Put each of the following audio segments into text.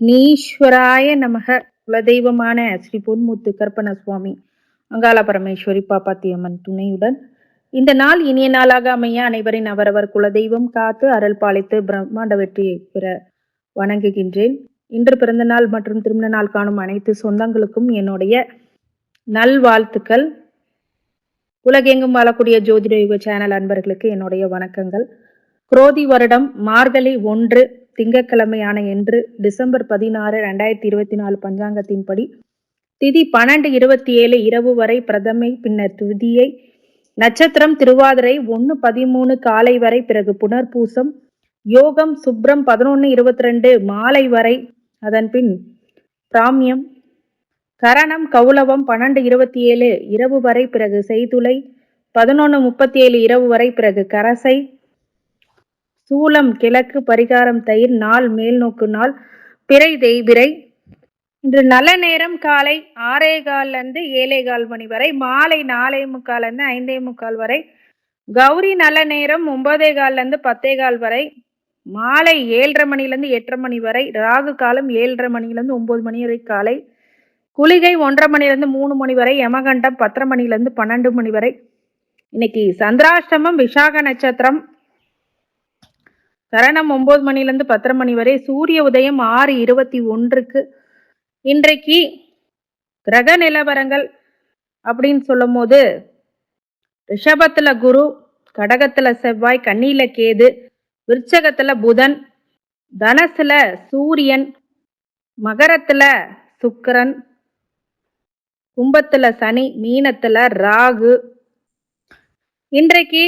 விக்னேஸ்வராய நமக. குலதெய்வமான ஸ்ரீ பொன்முத்து கற்பன சுவாமி. அங்காள பரமேஸ்வரி பாப்பாத்தி அம்மன் துணையுடன். இந்த நாள் இனிய நாளாக அமைய அனைவரின் அவரவர் குலதெய்வம் காத்து அருள் பாலித்து பிரம்மாண்ட வெற்றியை பெற வணங்குகின்றேன். இன்று பிறந்த நாள் மற்றும் திருமண நாள் காணும் அனைத்து சொந்தங்களுக்கும் என்னுடைய நல்வாழ்த்துக்கள். உலகெங்கும் வாழக்கூடிய ஜோதிட யுக சேனல் அன்பர்களுக்கு என்னுடைய வணக்கங்கள். குரோதி வருடம் மார்கழி ஒன்று திங்கட்கிழமையான என்று டிசம்பர் பதினாறு ரெண்டாயிரத்தி இருபத்தி நாலு பஞ்சாங்கத்தின்படி திதி பன்னெண்டு இருபத்தி ஏழு இரவு வரை பிரதமை பின்னர் துதியை நட்சத்திரம் திருவாதிரை ஒன்று பதிமூணு காலை வரை பிறகு புனர்பூசம் யோகம் சுப்ரம் பதினொன்று இருபத்தி ரெண்டு மாலை வரை அதன் பின் பிராமியம் கரணம் கௌலவம் பன்னெண்டு இருபத்தி ஏழு இரவு வரை பிறகு செய்துளை பதினொன்று முப்பத்தி ஏழு இரவு வரை பிறகு கரசை சூலம் கிழக்கு பரிகாரம் தயிர் நாள் மேல் நோக்கு நாள் பிறை தேய்பிறை இன்று நல்ல நேரம் காலை ஆறே கால்லேருந்து ஏழே கால் மணி வரை மாலை நாலே முக்கால்லேருந்து ஐந்தே முக்கால் வரை கௌரி நல்ல நேரம் ஒன்பதே கால்லேருந்து பத்தே கால் வரை மாலை ஏழரை மணிலேருந்து எட்டரை மணி வரை ராகு காலம் ஏழரை மணிலேருந்து ஒம்பது மணி வரை காலை குளிகை ஒன்றரை மணிலேருந்து மூணு மணி வரை யமகண்டம் பத்தரை மணிலேருந்து பன்னெண்டு மணி வரை. இன்னைக்கு சந்திராஷ்டமம் விசாக நட்சத்திரம். கரணம் ஒன்பது மணிலேருந்து பத்தரை மணி வரை. சூரிய உதயம் ஆறு இருபத்தி ஒன்றுக்கு. இன்றைக்கு கிரக நிலவரங்கள் அப்படின்னு சொல்லும் போது ரிஷபத்தில் குரு கடகத்தில் செவ்வாய் கண்ணியில் கேது விருச்சகத்தில் புதன் தனசுல சூரியன் மகரத்துல சுக்கரன் கும்பத்துல சனி மீனத்துல ராகு. இன்றைக்கு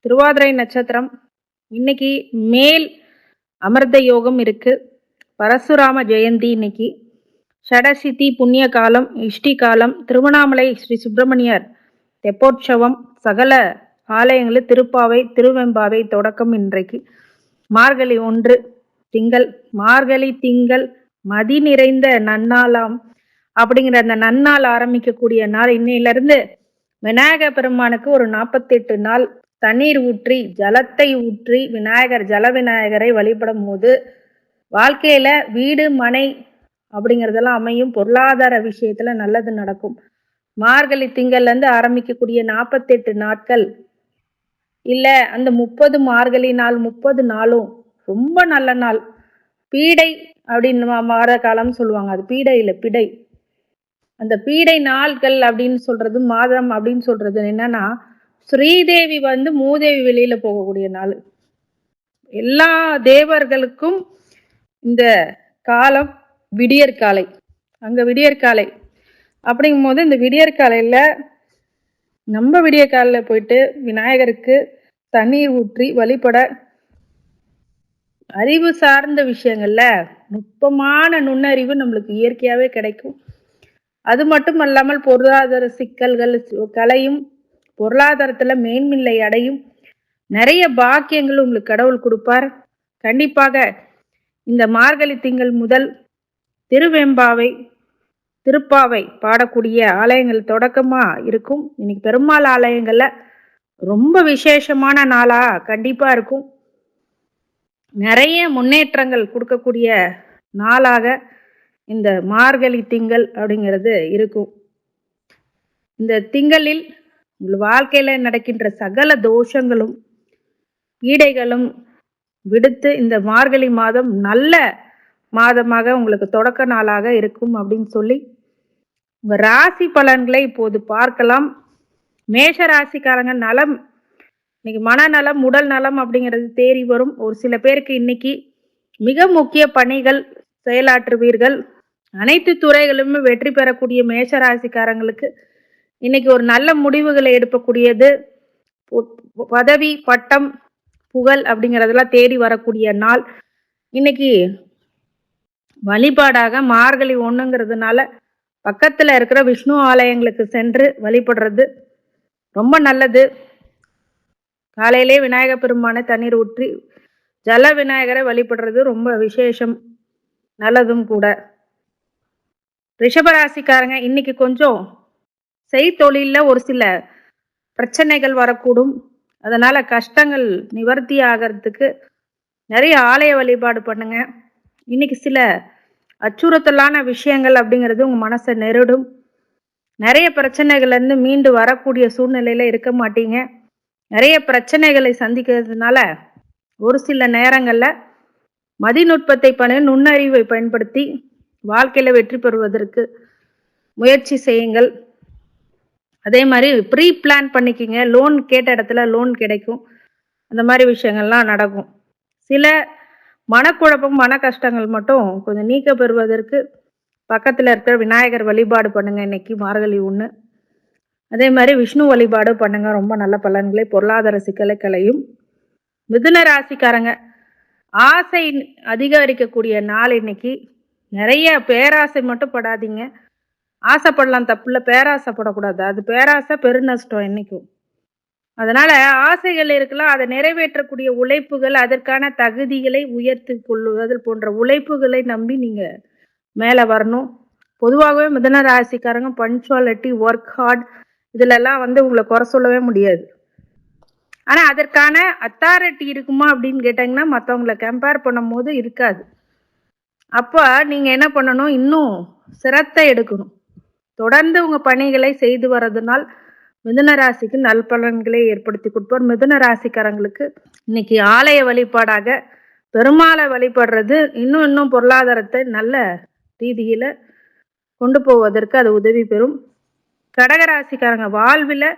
திருவாதிரை நட்சத்திரம் இன்னைக்கு மேல் அமிர்த யோகம் இருக்கு. பரசுராம ஜெயந்தி இன்னைக்கு. ஷடசித்தி புண்ணிய காலம் இஷ்டி காலம் திருவண்ணாமலை ஸ்ரீ சுப்பிரமணியர் தெப்போற்சவம் சகல ஆலயங்களில் திருப்பாவை திருவெம்பாவை தொடக்கம் இன்றைக்கு. மார்கழி ஒன்று திங்கள் மார்கழி திங்கள் மதி நிறைந்த நன்னாளாம் அப்படிங்கிற அந்த நன்னாள் ஆரம்பிக்கக்கூடிய நாள். இன்னையிலிருந்து விநாயக பெருமானுக்கு ஒரு நாற்பத்தெட்டு நாள் தண்ணீர் ஊற்றி ஜலத்தை ஊற்றி விநாயகர் ஜல விநாயகரை வழிபடும் போது வாழ்க்கையில வீடு மனை அப்படிங்கிறதெல்லாம் அமையும். பொருளாதார விஷயத்துல நல்லது நடக்கும். மார்கழி திங்கள்ல இருந்து ஆரம்பிக்கக்கூடிய நாற்பத்தெட்டு நாட்கள் இல்ல அந்த முப்பது மார்கழி நாள் முப்பது நாளும் ரொம்ப நல்ல நாள். பீடை அப்படின்னு மாத காலம் சொல்லுவாங்க. அது பீடை இல்லை பிடை. அந்த பீடை நாள்கள் அப்படின்னு சொல்றது மாதம் அப்படின்னு சொல்றது என்னன்னா ஸ்ரீதேவி வந்து மூதேவி வெளியில போகக்கூடிய நாள். எல்லா தேவர்களுக்கும் இந்த காலம் விடியற்காலை அங்க விடியற்காலை அப்படிங்கும் போது இந்த விடியற்காலையில நம்ம விடியற்காலையில் போயிட்டு விநாயகருக்கு தண்ணீர் ஊற்றி வழிபட அறிவு சார்ந்த விஷயங்கள்ல நுட்பமான நுண்ணறிவு நம்மளுக்கு இயற்கையாகவே கிடைக்கும். அது மட்டும் அல்லாமல் பொருளாதார சிக்கல்கள் கலையும் பொருளாதாரத்தில் மேன்மில்லை அடையும். நிறைய பாக்கியங்கள் உங்களுக்கு கடவுள் கொடுப்பார். கண்டிப்பாக இந்த மார்கழி திங்கள் முதல் திருவெம்பாவை திருப்பாவை பாடக்கூடிய ஆலயங்கள் தொடக்கமாக இருக்கும். இன்னைக்கு பெருமாள் ஆலயங்களில் ரொம்ப விசேஷமான நாளா கண்டிப்பாக இருக்கும். நிறைய முன்னேற்றங்கள் கொடுக்கக்கூடிய நாளாக இந்த மார்கழி திங்கள் அப்படிங்கிறது இருக்கும். இந்த திங்களில் உங்கள் வாழ்க்கையில் நடக்கின்ற சகல தோஷங்களும் ஈடைகளும் விடுத்து இந்த மார்கழி மாதம் நல்ல மாதமாக உங்களுக்கு தொடக்க நாளாக இருக்கும் அப்படின்னு சொல்லி உங்க ராசி பலன்களை இப்போது பார்க்கலாம். மேஷ ராசிக்காரங்க நலம் இன்னைக்கு மனநலம் உடல் நலம் அப்படிங்கிறது தேறி வரும். ஒரு சில பேருக்கு இன்னைக்கு மிக முக்கிய பணிகள் செயலாற்றுவீர்கள். அனைத்து துறைகளுமே வெற்றி பெறக்கூடிய மேஷ ராசிக்காரங்களுக்கு இன்னைக்கு ஒரு நல்ல முடிவுகளை எடுக்கக்கூடியது பதவி பட்டம் புகழ் அப்படிங்கிறதெல்லாம் தேடி வரக்கூடிய நாள். இன்னைக்கு வழிபாடாக மார்கழி ஒண்ணுங்கிறதுனால பக்கத்துல இருக்கிற விஷ்ணு ஆலயங்களுக்கு சென்று வழிபடுறது ரொம்ப நல்லது. காலையிலே விநாயக பெருமானை தண்ணீர் ஊற்றி ஜல விநாயகரை வழிபடுறது ரொம்ப விசேஷம் நல்லதும் கூட. ரிஷபராசிக்காரங்க இன்னைக்கு கொஞ்சம் செய்தொழிலில் ஒரு சில பிரச்சனைகள் வரக்கூடும். அதனால் கஷ்டங்கள் நிவர்த்தி ஆகிறதுக்கு நிறைய ஆலய வழிபாடு பண்ணுங்க. இன்னைக்கு சில அச்சுறுத்தலான விஷயங்கள் அப்படிங்கிறது உங்க மனசை நெருடும். நிறைய பிரச்சனைகள் இருந்து மீண்டு வரக்கூடிய சூழ்நிலையில இருக்க மாட்டீங்க. நிறைய பிரச்சனைகளை சந்திக்கிறதுனால ஒரு சில நேரங்கள்ல மதிநுட்பத்தை பண்ண நுண்ணறிவை பயன்படுத்தி வாழ்க்கையில வெற்றி பெறுவதற்கு முயற்சி செய்யுங்கள். அதே மாதிரி ப்ரீ பிளான் பண்ணிக்கிங்க. லோன் கேட்ட இடத்துல லோன் கிடைக்கும். அந்த மாதிரி விஷயங்கள்லாம் நடக்கும். சில மனக்குழப்பம் மன கஷ்டங்கள் மட்டும் கொஞ்சம் நீக்க பெறுவதற்கு பக்கத்தில் இருக்கிற விநாயகர் வழிபாடு பண்ணுங்கள் இன்னைக்கு மார்கழி ஒன்று அதே மாதிரி விஷ்ணு வழிபாடு பண்ணுங்கள் ரொம்ப நல்ல பலன்களை பொருளாதார சிக்கலை களையும் மிதுன ராசிக்காரங்க ஆசை அதிகரிக்கக்கூடிய நாள் இன்னைக்கு. நிறைய பேராசை மட்டும் படாதீங்க. ஆசைப்படலாம் தப்புல பேராசைப்படக்கூடாது. அது பேராசை பெருநஷ்டம் என்னைக்கும். அதனால ஆசைகள் இருக்கலாம் அதை நிறைவேற்றக்கூடிய உழைப்புகள் அதற்கான தகுதிகளை உயர்த்தி கொள்ளுவது போன்ற உழைப்புகளை நம்பி நீங்க மேலே வரணும். பொதுவாகவே மிதன ராசிக்காரங்க பஞ்சுவாலிட்டி ஒர்க் ஹார்ட் இதுலெல்லாம் வந்து உங்களை குறை சொல்லவே முடியாது. ஆனால் அதற்கான அத்தாரிட்டி இருக்குமா அப்படின்னு கேட்டாங்கன்னா மற்றவங்கள கம்பேர் பண்ணும்போது இருக்காது. அப்போ நீங்கள் என்ன பண்ணணும்? இன்னும் சிரத்தை எடுக்கணும். தொடர்ந்து உங்க பணிகளை செய்து வர்றதுனால் மிதுன ராசிக்கு நல்பலன்களை ஏற்படுத்தி கொடுப்பார் மிதுன ராசிக்காரங்களுக்கு இன்னைக்கு ஆலய வழிபாடாக பெருமாளை வழிபடுறது இன்னும் இன்னும் பொருளாதாரத்தை நல்ல ரீதியில கொண்டு போவதற்கு அது உதவி பெறும். கடகராசிக்காரங்க வாழ்வில்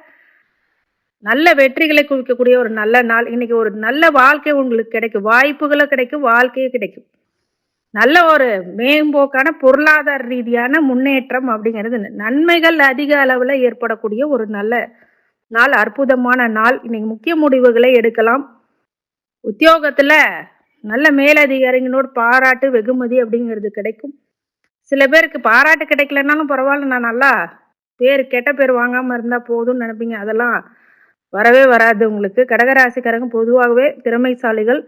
நல்ல வெற்றிகளை குவிக்கக்கூடிய ஒரு நல்ல நாள். இன்னைக்கு ஒரு நல்ல வாழ்க்கை உங்களுக்கு கிடைக்கும். வாய்ப்புகளும் கிடைக்கும் வாழ்க்கையும் கிடைக்கும். நல்ல ஒரு மேம்போக்கான பொருளாதார ரீதியான முன்னேற்றம் அப்படிங்கிறது நன்மைகள் அதிக அளவில் ஏற்படக்கூடிய ஒரு நல்ல நாள் அற்புதமான நாள். இன்னைக்கு முக்கிய முடிவுகளை எடுக்கலாம். உத்தியோகத்தில் நல்ல மேலதிகாரிகளோட பாராட்டு வெகுமதி அப்படிங்கிறது கிடைக்கும். சில பேருக்கு பாராட்டு கிடைக்கலனாலும் பரவாயில்ல நான் நல்லா பேர் கெட்ட பேர் வாங்காமல் இருந்தால் போதும்னு நினைப்பீங்க. அதெல்லாம் வரவே வராது உங்களுக்கு. கடகராசிக்காரங்க பொதுவாகவே திறமைசாலிகள்.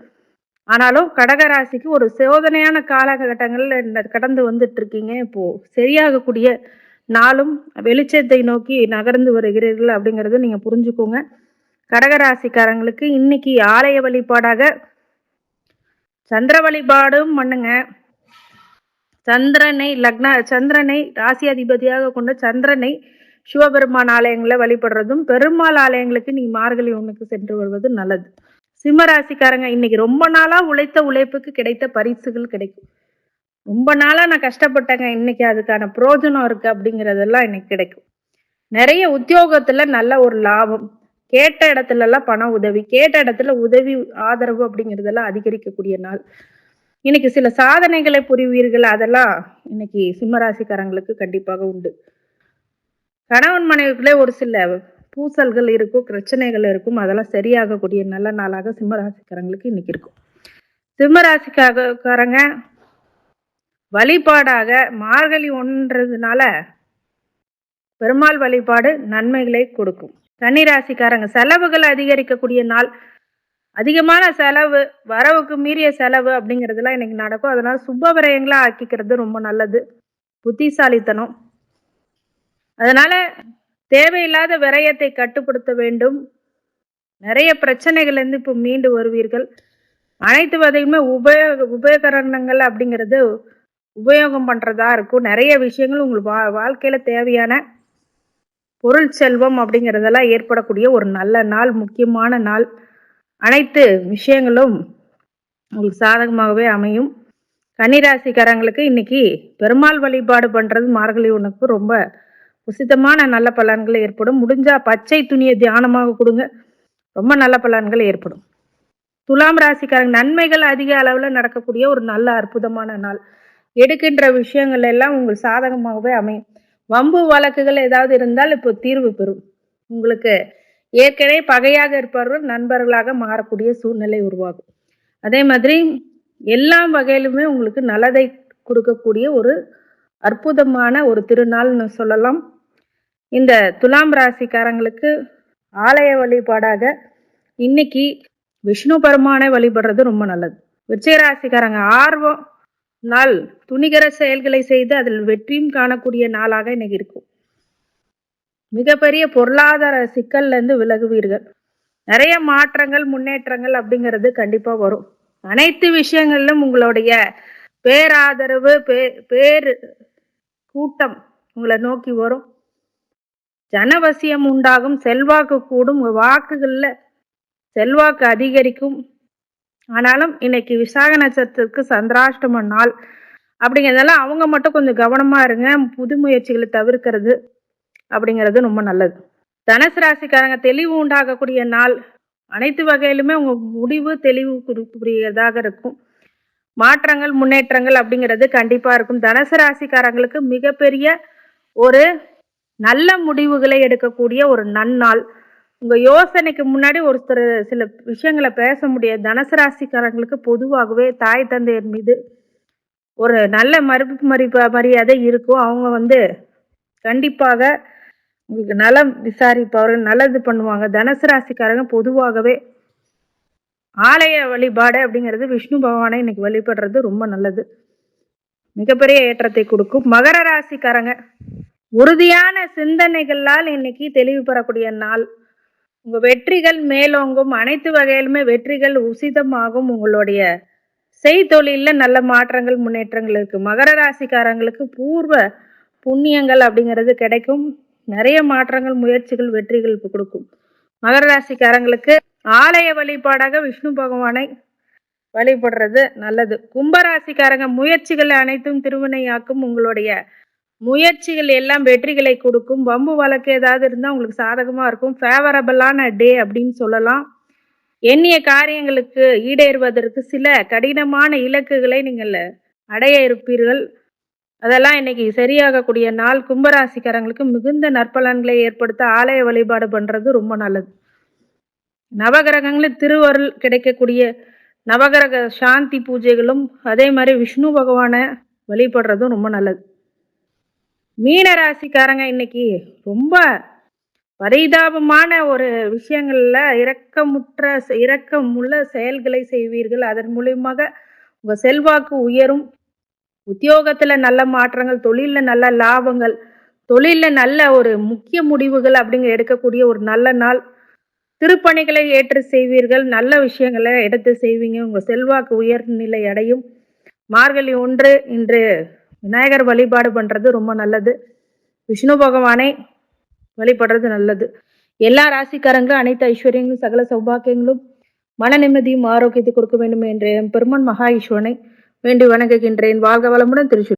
ஆனாலும் கடகராசிக்கு ஒரு சோதனையான காலகட்டங்கள்ல கடந்து வந்துட்டு இருக்கீங்க இப்போ சரியாகக்கூடிய நாளும் வெளிச்சத்தை நோக்கி நகர்ந்து வருகிறீர்கள் அப்படிங்கிறத நீங்க புரிஞ்சுக்கோங்க. கடகராசிக்காரங்களுக்கு இன்னைக்கு ஆலய வழிபாடாக சந்திர வழிபாடும் பண்ணுங்க. சந்திரனை லக்ன சந்திரனை ராசி அதிபதியாக கொண்ட சந்திரனை சிவபெருமான் ஆலயங்களை வழிபடுறதும் பெருமாள் ஆலயங்களுக்கு நீங்க மார்கழி ஒண்ணுக்கு சென்று வருவது நல்லது. சிம்மராசிக்காரங்க இன்னைக்கு ரொம்ப நாளா உழைத்த உழைப்புக்கு கிடைத்த பரிசுகள் கிடைக்கும். ரொம்ப நாளா நான் கஷ்டப்பட்டேங்க இன்னைக்கு அதுக்கான பிரயோஜனம் இருக்கு அப்படிங்கறதெல்லாம் இன்னைக்கு கிடைக்கும். நிறைய உத்தியோகத்துல நல்ல ஒரு லாபம். கேட்ட இடத்துல எல்லாம் பண உதவி கேட்ட இடத்துல உதவி ஆதரவு அப்படிங்கறதெல்லாம் அதிகரிக்கக்கூடிய நாள். இன்னைக்கு சில சாதனைகளை புரிவீர்கள் அதெல்லாம் இன்னைக்கு சிம்மராசிக்காரங்களுக்கு கண்டிப்பாக உண்டு. கணவன் மனைவிக்குள்ளே ஒரு சில பூசல்கள் இருக்கும் பிரச்சனைகள் இருக்கும் அதெல்லாம் சரியாகக்கூடிய நல்ல நாளாக சிம்மராசிக்காரங்களுக்கு இன்னைக்கு இருக்கும். சிம்மராசிக்காரங்க வழிபாடாக மார்கழி ஒன்றதுனால பெருமாள் வழிபாடு நன்மைகளை கொடுக்கும். கன்னிராசிக்காரங்க செலவுகள் அதிகரிக்கக்கூடிய நாள். அதிகமான செலவு வரவுக்கு மீறிய செலவு அப்படிங்கிறதுலாம் இன்னைக்கு நடக்கும். அதனால சுப விரயங்களா ஆக்கிக்கிறது ரொம்ப நல்லது. புத்திசாலித்தனம். அதனால தேவையில்லாத விரயத்தை கட்டுப்படுத்த வேண்டும். நிறைய பிரச்சனைகள் இருந்து இப்போ மீண்டு வருவீர்கள். அனைத்து வகையுமே உபயோக உபயோகரணங்கள் அப்படிங்கிறது உபயோகம் பண்ணுறதா இருக்கும். நிறைய விஷயங்கள் உங்களுக்கு வா வாழ்க்கையில் தேவையான பொருள் செல்வம் அப்படிங்கிறதெல்லாம் ஏற்படக்கூடிய ஒரு நல்ல நாள் முக்கியமான நாள். அனைத்து விஷயங்களும் உங்களுக்கு சாதகமாகவே அமையும். கன்னிராசிக்காரங்களுக்கு இன்னைக்கு பெருமாள் வழிபாடு பண்ணுறது மார்கழி உனக்கு ரொம்ப உசிதமான நல்ல பலன்கள் ஏற்படும். முடிஞ்சா பச்சை துணியை தியானமாக கொடுங்க. ரொம்ப நல்ல பலன்கள் ஏற்படும். துலாம் ராசிக்காரங்க நன்மைகள் அதிக அளவில் நடக்கக்கூடிய ஒரு நல்ல அற்புதமான நாள். எடுக்கின்ற விஷயங்கள் எல்லாம் உங்கள் சாதகமாகவே அமையும். வம்பு வழக்குகள் ஏதாவது இருந்தால் இப்போ தீர்வு பெறும். உங்களுக்கு ஏற்கனவே பகையாக இருப்பவர்கள் நண்பர்களாக மாறக்கூடிய சூழ்நிலை உருவாகும். அதே மாதிரி எல்லா வகையிலுமே உங்களுக்கு நல்லதை கொடுக்கக்கூடிய ஒரு அற்புதமான ஒரு திருநாள்னு சொல்லலாம். இந்த துலாம் ராசிக்காரங்களுக்கு ஆலய வழிபாடாக இன்னைக்கு விஷ்ணு பெருமானை வழிபடுறது ரொம்ப நல்லது. விஜய ஆர்வம் நாள் துணிகர செயல்களை செய்து அதில் வெற்றியும் காணக்கூடிய நாளாக இன்னைக்கு இருக்கும் மிகப்பெரிய பொருளாதார சிக்கல்ல இருந்து விலகுவீர்கள். நிறைய மாற்றங்கள் முன்னேற்றங்கள் அப்படிங்கிறது கண்டிப்பா வரும். அனைத்து விஷயங்களிலும் உங்களுடைய பேராதரவு பே பேர் கூட்டம் உங்களை நோக்கி வரும். ஜனவசியம் உண்டாகும் செல்வாக்கு கூடும். வாக்குகளில் செல்வாக்கு அதிகரிக்கும். ஆனாலும் இன்னைக்கு விசாக நட்சத்திரத்துக்கு சந்திராஷ்டம நாள் அப்படிங்கிறதால அவங்க மட்டும் கொஞ்சம் கவனமாக இருங்க. புது முயற்சிகளை தவிர்க்கிறது அப்படிங்கிறது ரொம்ப நல்லது. தனுசு ராசிக்காரங்க தெளிவு உண்டாகக்கூடிய நாள். அனைத்து வகையிலுமே உங்கள் முடிவு தெளிவு கொடுக்கக்கூடியதாக இருக்கும். மாற்றங்கள் முன்னேற்றங்கள் அப்படிங்கிறது கண்டிப்பா இருக்கும். தனுசு ராசிக்காரங்களுக்கு மிகப்பெரிய ஒரு நல்ல முடிவுகளை எடுக்கக்கூடிய ஒரு நன்னாள். உங்க யோசனைக்கு முன்னாடி ஒருத்தர் சில விஷயங்களை பேச முடியாது. தனுசு ராசிக்காரங்களுக்கு பொதுவாகவே தாய் தந்தையர் மீது ஒரு நல்ல மறுப்பு மதிப்பு மரியாதை இருக்கும். அவங்க வந்து கண்டிப்பாக உங்களுக்கு நலம் விசாரிப்பவர்கள் நல்லது பண்ணுவாங்க. தனுசு ராசிக்காரங்க பொதுவாகவே ஆலய வழிபாடு அப்படிங்கிறது விஷ்ணு பகவானை இன்னைக்கு வழிபடுறது ரொம்ப நல்லது. மிகப்பெரிய ஏற்றத்தை கொடுக்கும். மகர ராசிக்காரங்க உறுதியான சிந்தனைகளால் இன்னைக்கு தெளிவு பெறக்கூடிய நாள். உங்க வெற்றிகள் மேலோங்கும் அனைத்து வகையிலுமே வெற்றிகள் உசிதமாகும். உங்களுடைய செய்தொழில நல்ல மாற்றங்கள் முன்னேற்றங்கள் இருக்கு. மகர ராசிக்காரங்களுக்கு பூர்வ புண்ணியங்கள் அப்படிங்கிறது கிடைக்கும். நிறைய மாற்றங்கள் முயற்சிகள் வெற்றிகள் கொடுக்கும். மகர ராசிக்காரங்களுக்கு ஆலய வழிபாடாக விஷ்ணு பகவானை வழிபடுறது நல்லது. கும்பராசிக்காரங்க முயற்சிகள் அனைத்தும் திருவினையாக்கும். உங்களுடைய முயற்சிகள் எல்லாம் வெற்றிகளை கொடுக்கும். வம்பு வழக்கு ஏதாவது இருந்தால் உங்களுக்கு சாதகமாக இருக்கும். ஃபேவரபிளான டே அப்படின்னு சொல்லலாம். எண்ணிய காரியங்களுக்கு ஈடேறுவதற்கு சில கடினமான இலக்குகளை நீங்கள் அடைய இருப்பீர்கள். அதெல்லாம் இன்னைக்கு சரியாகக்கூடிய நாள். கும்பராசிக்காரங்களுக்கு மிகுந்த நற்பலன்களை ஏற்படுத்த ஆலய வழிபாடு பண்ணுறது ரொம்ப நல்லது. நவகிரகங்களில் திருவருள் கிடைக்கக்கூடிய நவகிரக சாந்தி பூஜைகளும் அதே மாதிரி விஷ்ணு பகவானை வழிபடுறதும் ரொம்ப நல்லது. மீன ராசிக்காரங்க இன்னைக்கு ரொம்ப பரிதாபமான ஒரு விஷயங்கள்ல இரக்கமுற்ற இரக்கமுள்ள செயல்களை செய்வீர்கள். அதன் மூலியமாக உங்க செல்வாக்கு உயரும். உத்தியோகத்துல நல்ல மாற்றங்கள் தொழிலில் நல்ல லாபங்கள் தொழிலில் நல்ல ஒரு முக்கிய முடிவுகள் அப்படிங்கிற எடுக்கக்கூடிய ஒரு நல்ல நாள். திருப்பணிகளை ஏற்று செய்வீர்கள் நல்ல விஷயங்களை எடுத்து செய்வீங்க உங்க செல்வாக்கு உயர் நிலை அடையும். மார்கழி ஒன்று இன்று விநாயகர் வழிபாடு பண்றது ரொம்ப நல்லது. விஷ்ணு பகவானை வழிபடுறது நல்லது. எல்லா ராசிக்காரங்களும் அனைத்து ஐஸ்வர்யங்களும் சகல சௌபாக்கியங்களும் மன நிம்மதியும் ஆரோக்கியத்தை கொடுக்க வேண்டும் என்று பெருமன் மகா ஈஸ்வரனை வேண்டி வணங்குகின்றேன். வாழ்க வளமுடன் திருச்சி